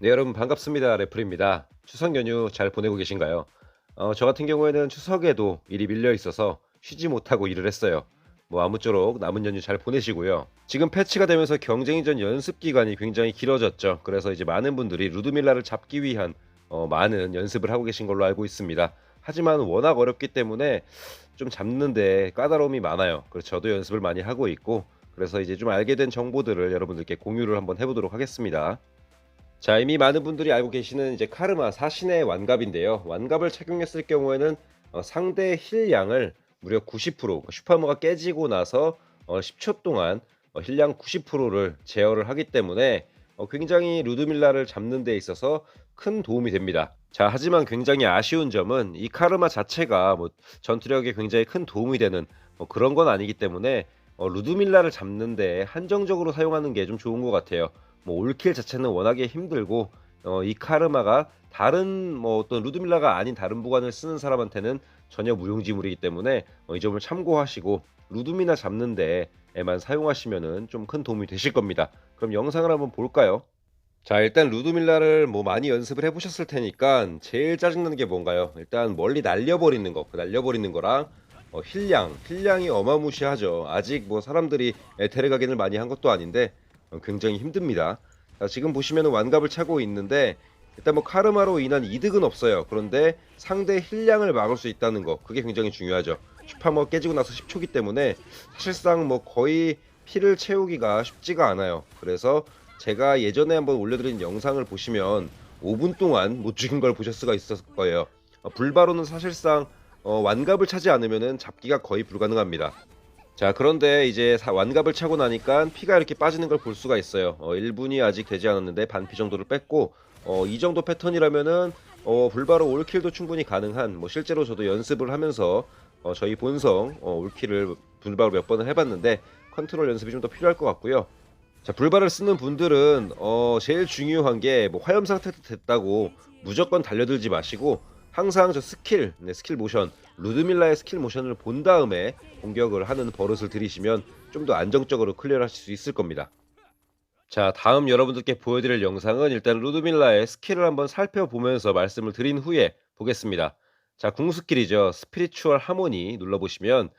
네, 여러분 반갑습니다. 래플입니다. 추석 연휴 잘 보내고 계신가요? 어, 저 같은 경우에는 추석에도 일이 밀려 있어서 쉬지 못하고 일을 했어요. 뭐 아무쪼록 남은 연휴 잘 보내시고요. 지금 패치가 되면서 경쟁 이전 연습 기간이 굉장히 길어졌죠. 그래서 이제 많은 분들이 루드밀라를 잡기 위한 어, 많은 연습을 하고 계신 걸로 알고 있습니다. 하지만 워낙 어렵기 때문에 좀 잡는데 까다로움이 많아요. 그래서 저도 연습을 많이 하고 있고 그래서 이제 좀 알게 된 정보들을 여러분들께 공유를 한번 해보도록 하겠습니다. 자, 이미 많은 분들이 알고 계시는 이제 카르마 사신의 완갑인데요. 완갑을 착용했을 경우에는 어, 상대 힐량을 무려 90% 슈퍼머가 깨지고 나서 어, 10초 동안 어, 힐량 90%를 제어를 하기 때문에 어, 굉장히 루드밀라를 잡는 데 있어서 큰 도움이 됩니다. 자, 하지만 굉장히 아쉬운 점은 이 카르마 자체가 뭐 전투력에 굉장히 큰 도움이 되는 뭐 그런 건 아니기 때문에 어, 루드밀라를 잡는데 한정적으로 사용하는 게 좀 좋은 것 같아요. 뭐 올킬 자체는 워낙에 힘들고 어, 이 카르마가 다른 뭐 어떤 루드밀라가 아닌 다른 부관을 쓰는 사람한테는 전혀 무용지물이기 때문에 어, 이 점을 참고하시고 루드미나 잡는 데에만 사용하시면은 좀 큰 도움이 되실 겁니다. 그럼 영상을 한번 볼까요? 자 일단 루드밀라를 뭐 많이 연습을 해보셨을 테니까 제일 짜증나는 게 뭔가요? 일단 멀리 날려버리는 거, 그 날려버리는 거랑 어, 힐량, 힐량이 어마무시하죠. 아직 뭐 사람들이 에테르 각인을 많이 한 것도 아닌데 어, 굉장히 힘듭니다. 자, 지금 보시면 완갑을 차고 있는데 일단 뭐 카르마로 인한 이득은 없어요. 그런데 상대 힐량을 막을 수 있다는 거 그게 굉장히 중요하죠. 슈파머 깨지고 나서 10초기 때문에 사실상 뭐 거의 피를 채우기가 쉽지가 않아요. 그래서 제가 예전에 한번 올려드린 영상을 보시면 5분 동안 못 죽인 걸 보실 수가 있었을 거예요. 어, 불바로는 사실상 어, 완갑을 차지 않으면 잡기가 거의 불가능합니다. 자 그런데 이제 사- 완갑을 차고 나니까 피가 이렇게 빠지는 걸 볼 수가 있어요. 어, 1분이 아직 되지 않았는데 반피 정도를 뺐고 어, 이 정도 패턴이라면은 어, 불바로 올킬도 충분히 가능한 뭐 실제로 저도 연습을 하면서 어, 저희 본성 어, 올킬을 불바로 몇 번을 해봤는데 컨트롤 연습이 좀 더 필요할 것 같고요. 자 불바를 쓰는 분들은 어, 제일 중요한 게 뭐 화염 상태 됐다고 무조건 달려들지 마시고 항상 저 스킬, 네, 스킬 모션, 루드밀라의 스킬 모션을 본 다음에 공격을 하는 버릇을 들이시면 좀 더 안정적으로 클리어를 하실 수 있을 겁니다. 자, 다음 여러분들께 보여드릴 영상은 일단 루드밀라의 스킬을 한번 살펴보면서 말씀을 드린 후에 보겠습니다. 자, 궁 스킬이죠. 스피리추얼 하모니 눌러보시면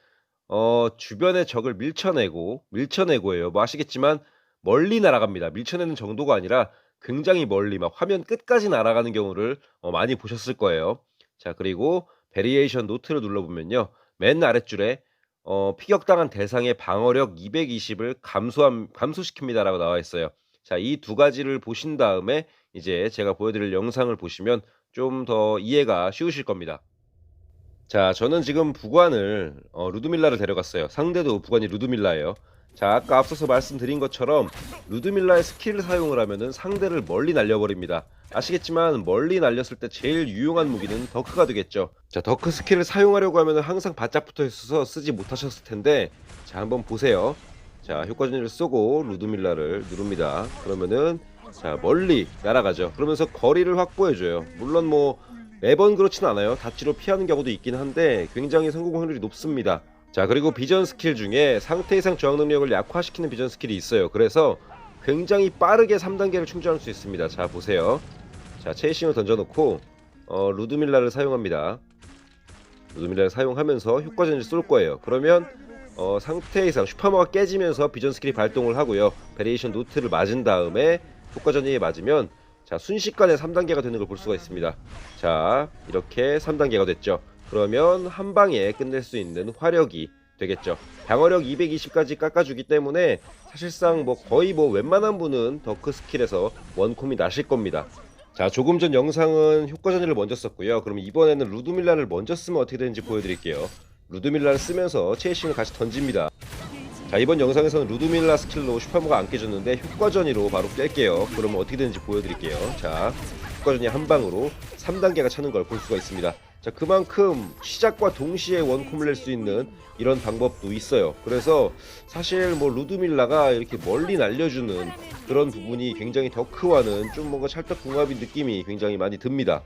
어, 주변의 적을 밀쳐내고 밀쳐내고예요. 뭐 아시겠지만 멀리 날아갑니다. 밀쳐내는 정도가 아니라 굉장히 멀리 막 화면 끝까지 날아가는 경우를 어, 많이 보셨을 거예요. 자, 그리고 베리에이션 노트를 눌러보면요. 맨 아랫줄에 어, 피격당한 대상의 방어력 220을 감소함, 감소시킵니다라고 나와 있어요. 자, 이 두 가지를 보신 다음에 이제 제가 보여드릴 영상을 보시면 좀 더 이해가 쉬우실 겁니다. 자, 저는 지금 부관을 어, 루드밀라를 데려갔어요. 상대도 부관이 루드밀라예요. 자, 아까 앞서서 말씀드린 것처럼 루드밀라의 스킬을 사용을 하면은 상대를 멀리 날려버립니다. 아시겠지만 멀리 날렸을 때 제일 유용한 무기는 더크가 되겠죠. 자, 더크 스킬을 사용하려고 하면은 항상 바짝 붙어 있어서 쓰지 못하셨을 텐데 자, 한번 보세요. 자, 효과전을 쏘고 루드밀라를 누릅니다. 그러면은 자, 멀리 날아가죠. 그러면서 거리를 확보해 줘요. 물론 뭐 매번 그렇진 않아요. 다치로 피하는 경우도 있긴 한데 굉장히 성공 확률이 높습니다. 자 그리고 비전 스킬 중에 상태 이상 저항 능력을 약화시키는 비전 스킬이 있어요. 그래서 굉장히 빠르게 3단계를 충전할 수 있습니다. 자 보세요. 자 체이싱을 던져놓고 어, 루드밀라를 사용합니다. 루드밀라를 사용하면서 효과전을 쏠 거예요. 그러면 어, 상태 이상 슈퍼머가 깨지면서 비전 스킬이 발동을 하고요. 베리에이션 노트를 맞은 다음에 효과전이 맞으면 자 순식간에 3단계가 되는 걸 볼 수가 있습니다. 자 이렇게 3단계가 됐죠. 그러면 한 방에 끝낼 수 있는 화력이 되겠죠. 방어력 220까지 깎아주기 때문에 사실상 뭐 거의 뭐 웬만한 분은 더크 스킬에서 원콤이 나실 겁니다. 자 조금 전 영상은 효과전이를 먼저 썼고요. 그럼 이번에는 루드밀라를 먼저 쓰면 어떻게 되는지 보여드릴게요. 루드밀라를 쓰면서 체이싱을 같이 던집니다. 자 이번 영상에서는 루드밀라 스킬로 슈퍼머가 안 깨졌는데 효과전이로 바로 깰게요. 그러면 어떻게 되는지 보여드릴게요. 자 효과전이 한 방으로 3단계가 차는 걸 볼 수가 있습니다. 자 그만큼 시작과 동시에 원콤을 낼 수 있는 이런 방법도 있어요. 그래서 사실 뭐 루드밀라가 이렇게 멀리 날려주는 그런 부분이 굉장히 더크와는 좀 뭔가 찰떡궁합인 느낌이 굉장히 많이 듭니다.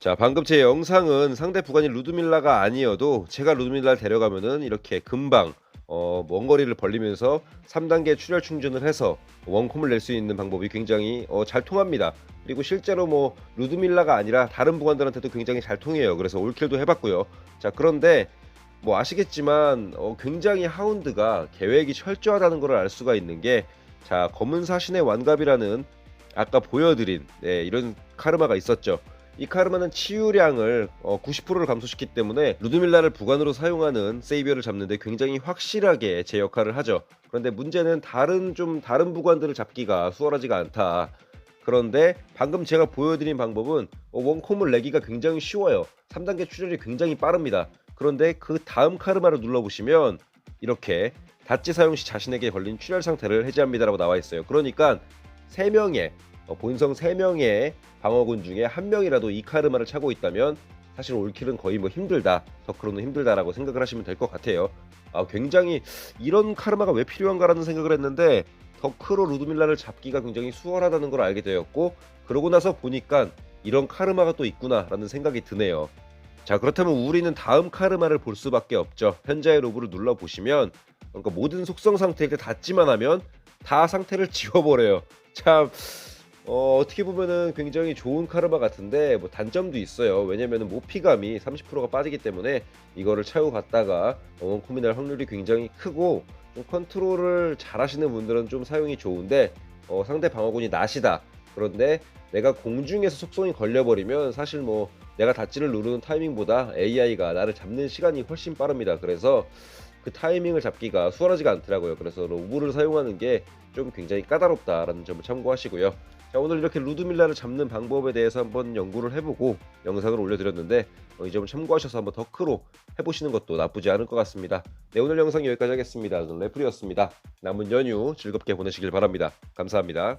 자 방금 제 영상은 상대 부관이 루드밀라가 아니어도 제가 루드밀라를 데려가면은 이렇게 금방 어, 먼 거리를 벌리면서 3단계 출혈 충전을 해서 원콤을 낼 수 있는 방법이 굉장히 어, 잘 통합니다. 그리고 실제로 뭐 루드밀라가 아니라 다른 부관들한테도 굉장히 잘 통해요. 그래서 올킬도 해봤고요. 자 그런데 뭐 아시겠지만 어, 굉장히 하운드가 계획이 철저하다는 걸 알 수가 있는 게 자 검은 사신의 완갑이라는 아까 보여드린 네, 이런 카르마가 있었죠. 이 카르마는 치유량을 어, 90%를 감소시키기 때문에 루드밀라를 부관으로 사용하는 세이비어를 잡는데 굉장히 확실하게 제 역할을 하죠. 그런데 문제는 다른 좀 다른 부관들을 잡기가 수월하지가 않다. 그런데 방금 제가 보여드린 방법은 어, 원콤을 내기가 굉장히 쉬워요. 3단계 출혈이 굉장히 빠릅니다. 그런데 그 다음 카르마를 눌러보시면 이렇게 다치 사용 시 자신에게 걸린 출혈 상태를 해제합니다라고 나와 있어요. 그러니까 3명의 어, 본성 3명의 방어군 중에 한 명이라도 이 카르마를 차고 있다면 사실 올킬은 거의 뭐 힘들다. 덕크로는 힘들다라고 생각을 하시면 될 것 같아요. 아, 굉장히 이런 카르마가 왜 필요한가라는 생각을 했는데 덕크로 루드밀라를 잡기가 굉장히 수월하다는 걸 알게 되었고 그러고 나서 보니까 이런 카르마가 또 있구나라는 생각이 드네요. 자 그렇다면 우리는 다음 카르마를 볼 수밖에 없죠. 현자의 로브를 눌러 보시면 그러니까 모든 속성 상태일 때 닿지만 하면 다 상태를 지워버려요. 참 어, 어떻게 보면은 굉장히 좋은 카르마 같은데 뭐 단점도 있어요. 왜냐면은 모피감이 30%가 빠지기 때문에 이거를 차고 갔다가 원콤이 날 확률이 굉장히 크고 좀 컨트롤을 잘 하시는 분들은 좀 사용이 좋은데 어, 상대 방어군이 낫이다. 그런데 내가 공중에서 속성이 걸려버리면 사실 뭐 내가 닷지를 누르는 타이밍보다 AI가 나를 잡는 시간이 훨씬 빠릅니다. 그래서 그 타이밍을 잡기가 수월하지가 않더라고요. 그래서 로브를 사용하는 게 좀 굉장히 까다롭다라는 점을 참고하시고요. 자 오늘 이렇게 루드밀라를 잡는 방법에 대해서 한번 연구를 해보고 영상을 올려드렸는데 어, 이 점을 참고하셔서 한번 더 크로 해보시는 것도 나쁘지 않을 것 같습니다. 네 오늘 영상 여기까지 하겠습니다. 저는 레플이었습니다. 남은 연휴 즐겁게 보내시길 바랍니다. 감사합니다.